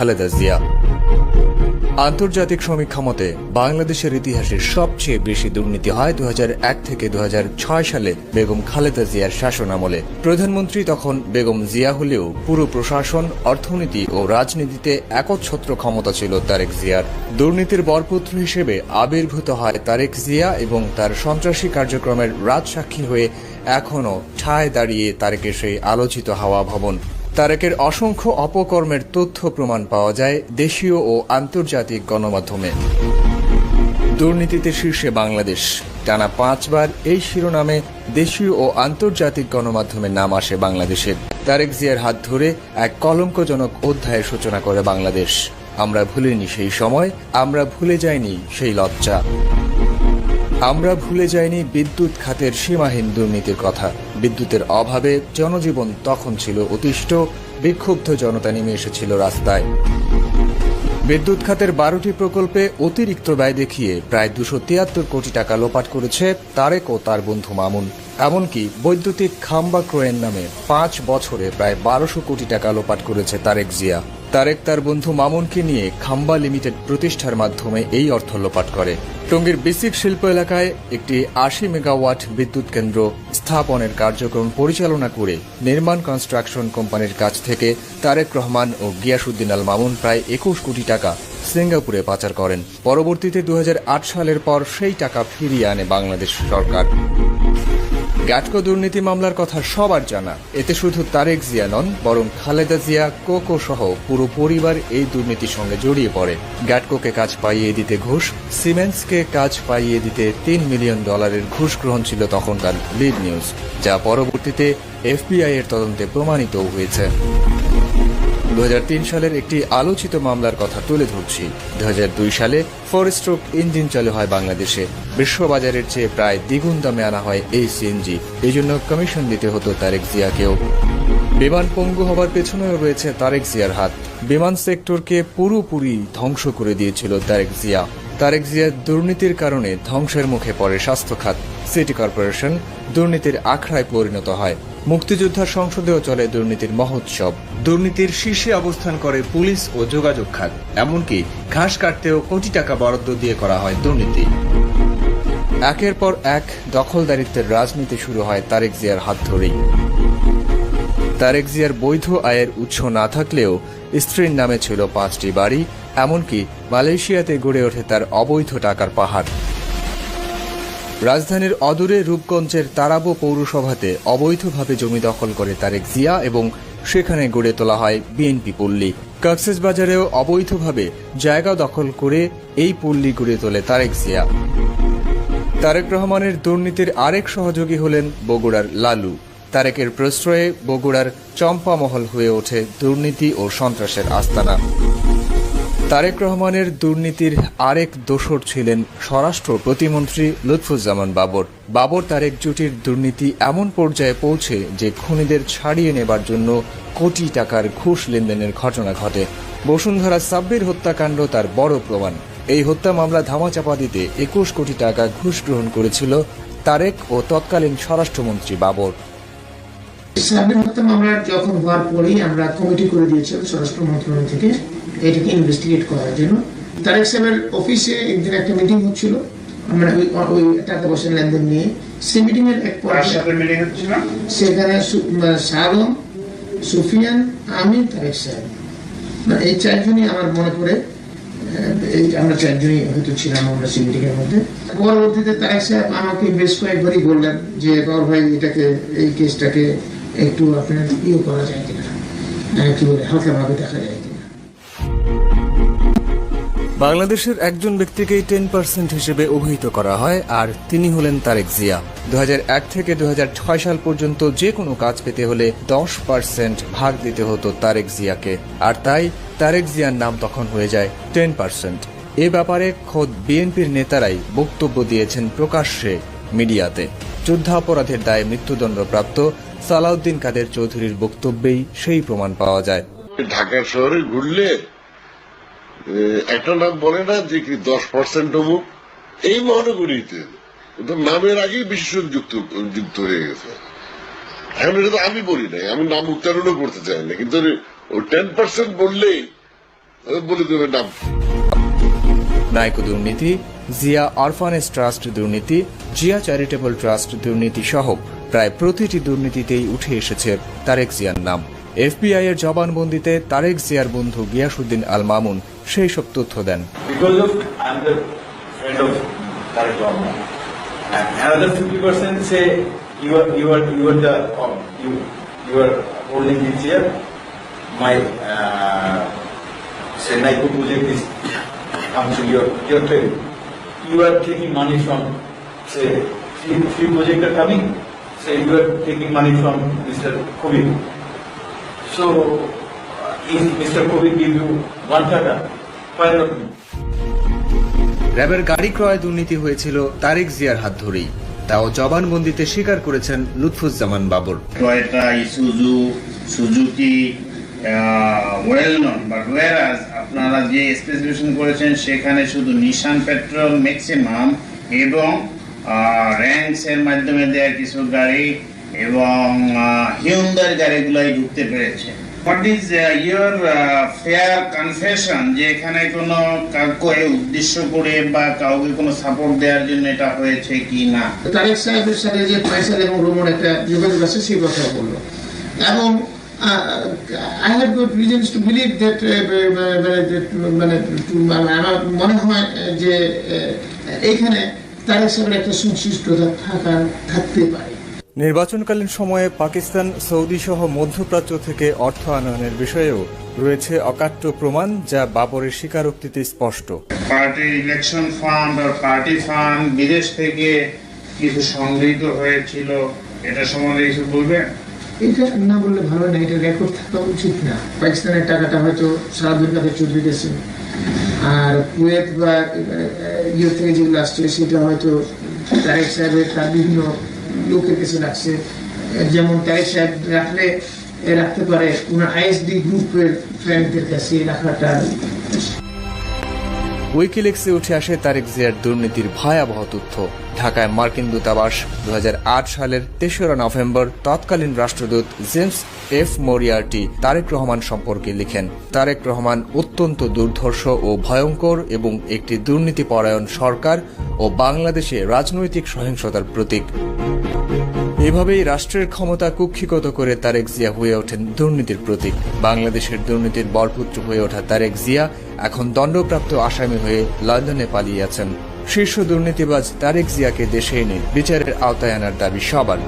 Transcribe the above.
খালেদা জিয়া। আন্তর্জাতিক সমীক্ষা মতে বাংলাদেশের ইতিহাসে সবচেয়ে বেশি দুর্নীতি হয় দু হাজার এক থেকে দু হাজার ছয় সালে বেগম খালেদা জিয়ার শাসনামলে প্রধানমন্ত্রী তখন বেগম জিয়া হলেও পুরো প্রশাসন, অর্থনীতি ও রাজনীতিতে একচ্ছত্র ক্ষমতা ছিল তারেক জিয়ার। দুর্নীতির বরপুত্র হিসেবে আবির্ভূত হয় তারেক জিয়া এবং তার সন্ত্রাসী কার্যক্রমের রাজসাক্ষী হয়ে এখনও ঠায় দাঁড়িয়ে তারেকের সেই আলোচিত হাওয়া ভবন। তারেকের অসংখ্য অপকর্মের তথ্য প্রমাণ পাওয়া যায় দেশীয় ও আন্তর্জাতিক গণমাধ্যমে। দুর্নীতিতে শীর্ষে বাংলাদেশ। টানা পাঁচবার এই শিরোনামে দেশীয় ও আন্তর্জাতিক গণমাধ্যমের নাম আসে বাংলাদেশের। তারেক জিয়ার হাত ধরে এক কলঙ্কজনক অধ্যায়ের সূচনা করে বাংলাদেশ। আমরা ভুলিনি সেই সময়, আমরা ভুলে যাইনি সেই লজ্জা। আমরা ভুলে যাইনি বিদ্যুৎ খাতের সীমাহীন দুর্নীতির কথা। বিদ্যুতের অভাবে জনজীবন তখন ছিল অতিষ্ঠ, বিক্ষুব্ধ জনতা নেমে এসেছিল রাস্তায়। বিদ্যুৎ খাতের বারোটি প্রকল্পে অতিরিক্ত ব্যয় দেখিয়ে প্রায় দুশো তিয়াত্তর কোটি টাকা লোপাট করেছে তারেক ও তার বন্ধু মামুন। এমনকি বৈদ্যুতিক খাম্বা ক্রয়ের নামে পাঁচ বছরে প্রায় বারোশো কোটি টাকা লোপাট করেছে তারেক জিয়া। তারেক তার বন্ধু মামুনকে নিয়ে খাম্বা লিমিটেড প্রতিষ্ঠার মাধ্যমে এই অর্থ লোপাট করে। টঙ্গীর বেসিক শিল্প এলাকায় একটি আশি মেগাওয়াট বিদ্যুৎ কেন্দ্র স্থাপনের কার্যক্রম পরিচালনা করে নির্মাণ কনস্ট্রাকশন কোম্পানির কাছ থেকে তারেক রহমান ও গিয়াসুদ্দিন আল মামুন প্রায় একুশ কোটি টাকা সিঙ্গাপুরে পাচার করেন। পরবর্তীতে দু হাজার আট সালের পর সেই টাকা ফিরিয়ে আনে বাংলাদেশ সরকার। গ্যাটকো দুর্নীতি মামলার কথা সবার জানা। এতে শুধু তারেক জিয়া নন, বরং খালেদা জিয়া, কোকো সহ পুরো পরিবার এই দুর্নীতির সঙ্গে জড়িয়ে পড়ে। গ্যাটকোকে কাজ পাইয়ে দিতে ঘুষ সিমেন্টসকে কাজ পাইয়ে দিতে তিন মিলিয়ন ডলারের ঘুষ গ্রহণ ছিল তখনকার লিড নিউজ, যা পরবর্তীতে এফবিআই এর তদন্তে প্রমাণিত হয়েছে। দু হাজার তিন সালের একটি আলোচিত মামলার কথা তুলে ধরছি। দুহাজার দুই সালে ফোর স্ট্রোক ইঞ্জিন চালু হয় বাংলাদেশে। বিশ্ববাজারের চেয়ে প্রায় দ্বিগুণ দামে আনা হয় এই সিএনজি এই জন্য কমিশন দিতে হতো তারেক জিয়াকেও। বিমান পঙ্গু হবার পেছনেও রয়েছে তারেক জিয়ার হাত। বিমান সেক্টরকে পুরোপুরি ধ্বংস করে দিয়েছিল তারেক জিয়া। তারেক জিয়ার দুর্নীতির কারণে ধ্বংসের মুখে পড়ে স্বাস্থ্য খাত সিটি কর্পোরেশন দুর্নীতির আখড়ায় পরিণত হয়। মুক্তিযোদ্ধার সংসদেও চলে দুর্নীতির মহোৎসব। দুর্নীতির শীর্ষে অবস্থান করে পুলিশ ও যোগাযোগ খাত। এমনকি ঘাস কাটতেও কোটি টাকা বরাদ্দ দিয়ে করা হয় দুর্নীতি। একের পর এক দখলদারিত্বের রাজনীতি শুরু হয় তারেক জিয়ার হাত ধরেই। তারেক জিয়ার বৈধ আয়ের উৎস না থাকলেও স্ত্রীর নামে ছিল পাঁচটি বাড়ি, এমনকি মালয়েশিয়াতে গড়ে ওঠে তার অবৈধ টাকার পাহাড়। রাজধানীর অদূরে রূপগঞ্জের তারাবো পৌরসভাতে অবৈধভাবে জমি দখল করে তারেক জিয়া এবং সেখানে গড়ে তোলা হয় বিএনপি পল্লী। কক্সেস বাজারেও অবৈধভাবে জায়গা দখল করে এই পল্লী গড়ে তোলে তারেক জিয়া। তারেক রহমানের দুর্নীতির আরেক সহযোগী হলেন বগুড়ার লালু। তারেকের প্রশ্রয়ে বগুড়ার চম্পামহল হয়ে ওঠে দুর্নীতি ও সন্ত্রাসের আস্তানা। তারেক রহমানের দুর্নীতির আরেক দোসর ছিলেন স্বরাষ্ট্র প্রতিমন্ত্রী লুৎফুজ্জামান বাবর। বাবর তারেক জুটির দুর্নীতি এমন পর্যায়ে পৌঁছে যে খুনিদের ছাড়িয়ে নেবার জন্য কোটি টাকার ঘুষ লেনদেনের ঘটনা ঘটে। বসুন্ধরা সাব্বির হত্যাকাণ্ড তার বড় প্রমাণ। এই হত্যা মামলা ধামাচাপা দিতে একুশ কোটি টাকা ঘুষ গ্রহণ করেছিল তারেক ও তৎকালীন স্বরাষ্ট্রমন্ত্রী বাবর। সাবের হত্যা মামলা যখন হওয়ার পরেই আমরা কমিটি করে দিয়েছিলাম স্বরাষ্ট্র মন্ত্রণালয় থেকে। এটাকে ইনভেস্টিগেট করার জন্য। তারেক সাহেবের অফিসে একদিন একটা মিটিং হচ্ছিল আমরা ওই ওই টাকা পয়সা লেনদেন নিয়ে। সেই মিটিং এর এক কার সেখানে সু- মানে সুফিয়ান আমি তারেক সাহেব। মানে এই চারজনই আমার মনে পড়ে এই আমরা চারজনই হয়তো ছিলাম আমরা সেই মিটিং এর মধ্যে। পরবর্তীতে তারেক সাহেব আমাকে বেশ কয়েকবারই বললেন যে গৌর ভাই এটাকে এই কেসটাকে একটু আপনার ইয়ে করা যায় কিনা। কি বলে হালকাভাবে দেখা যায়। বাংলাদেশের একজন ব্যক্তিকেই টেন পার্সেন্ট হিসেবে অভিহিত করা হয়, আর তিনি হলেন তারেক জিয়া। দু হাজার এক থেকে দু হাজার ছয় সাল পর্যন্ত যে কোনো কাজ পেতে হলে দশ পার্সেন্ট ভাগ দিতে হতো তারেক জিয়াকে, আর তাই তারেক জিয়ার নাম তখন হয়ে যায় টেন পার্সেন্ট। এ ব্যাপারে খোদ বিএনপির নেতারাই বক্তব্য দিয়েছেন প্রকাশ্যে মিডিয়াতে। যুদ্ধাপরাধের দায়ে মৃত্যুদণ্ডপ্রাপ্ত সালাউদ্দিন কাদের চৌধুরীর বক্তব্যেই সেই প্রমাণ পাওয়া যায়। ঢাকা শহরে ঘুরলে একটা নাম বলে না যে কি দশ পার্সেন্ট অমুক? এই মহানগরীতে। নামের আগেই বিশেষণ যুক্ত যুক্ত হয়ে গেছে। এখন এটা তো আমি বলি নাই, আমি নাম উচ্চারণও করতে চাই না। কিন্তু ওই টেন পার্সেন্ট বললেই বলে দেবে নাম। নাইকো দুর্নীতি জিয়া অরফানেজ ট্রাস্ট দুর্নীতি, জিয়া চ্যারিটেবল ট্রাস্ট দুর্নীতি সহ প্রায় প্রতিটি দুর্নীতিতেই উঠে এসেছে তারেক জিয়ার নাম। এফবিআই এর জবানবন্দিতে তারেক জিয়ার বন্ধু গিয়াসুদ্দিন আল মামুন সেই সব তথ্য দেন um. My uh, Naiko project is comes to your your train. You are taking money from say three, three projects are coming. You are taking money from Mr. Kobi. So uh, if Mr. Kobi give you one me? র্যাবের গাড়ি ক্রয় দুর্নীতি হয়েছিল তারেক জিয়ার হাত ধরেই। তাও জবানবন্দিতে স্বীকার করেছেন Lutfuzzaman Babar. Toyota Isuzu Suzuki well known but ওয়ারাজ আপনারা যে স্পেসিফিকেশন করেছেন সেখানে শুধু নিশান পেট্রোল ম্যাক্সিমাম এবং র্যাঙ্কস এর মাধ্যমে দেওয়া কিছু গাড়ি এবং হিউন্দার গাড়িগুলাই ঢুকতে পেরেছে। What is your fair confession যে এখানে কোনো কাউকে উদ্দেশ্য করে বা কাউকে কোনো সাপোর্ট দেওয়ার জন্য এটা হয়েছে কি না? তারেক সাহেবের সাথে যে ফয়সাল এবং রোমন একটা যোগাযোগ আছে সেই কথা বলল। এবং I have good reasons to believe that মানে আমার মনে হয় যে আহ, এইখানে তারেক সাহেবের একটা সংশ্লিষ্টতা থাকার থাকতে পারে। নির্বাচনকালীন সময়ে পাকিস্তান সৌদি সহ মধ্যপ্রাচ্য থেকে অর্থ আনয়নের বিষয়েও রয়েছে অকাট্য প্রমাণ যা বাবরের স্বীকারোক্তিতে স্পষ্ট। পার্টির ইলেকশন ফান্ড আর পার্টি ফান্ড বিদেশ থেকে কিছু সংগৃহীত হয়েছিল এটা সম্বন্ধে কিছু বলবেন? এটা না বললে ভালো না এটা রেকর্ড থাকা উচিত না। পাকিস্তানের টাকাটা হয়তো সাহায্যের কাছে চলে গেছে আর কুয়েত বা ইয়ে থেকে যেগুলো আসছে সেটা হয়তো তারেক সাহেবের তার বিভিন্ন লোকের কাছে রাখছে। যেমন তাই সাহেব রাখলে রাখতে পারে। ওনার আইএসডি গ্রুপের ফ্রেন্ডদের কাছে রাখাটা উইকিলিক্সে উঠে আসে তারেক জিয়ার দুর্নীতির ভয়াবহ তথ্য। ঢাকায় মার্কিন দূতাবাস দু হাজার আট সালের তেসরা নভেম্বর তৎকালীন রাষ্ট্রদূত James F Moriarty Tarek Rahman সম্পর্কে লিখেন, তারেক রহমান অত্যন্ত দুর্ধর্ষ ও ভয়ঙ্কর এবং একটি দুর্নীতিপরায়ণ সরকার ও বাংলাদেশে রাজনৈতিক সহিংসতার প্রতীক। এভাবেই রাষ্ট্রের ক্ষমতা কুক্ষিগত করে তারেক জিয়া হয়ে ওঠেন দুর্নীতির প্রতীক। বাংলাদেশের দুর্নীতির বরপুত্র হয়ে ওঠা তারেক জিয়া এখন দণ্ডপ্রাপ্ত আসামি হয়ে লন্ডনে পালিয়ে আছেন। শীর্ষ দুর্নীতিবাজ তারেক জিয়াকে দেশে এনে বিচারের আওতায় আনার দাবি সবার।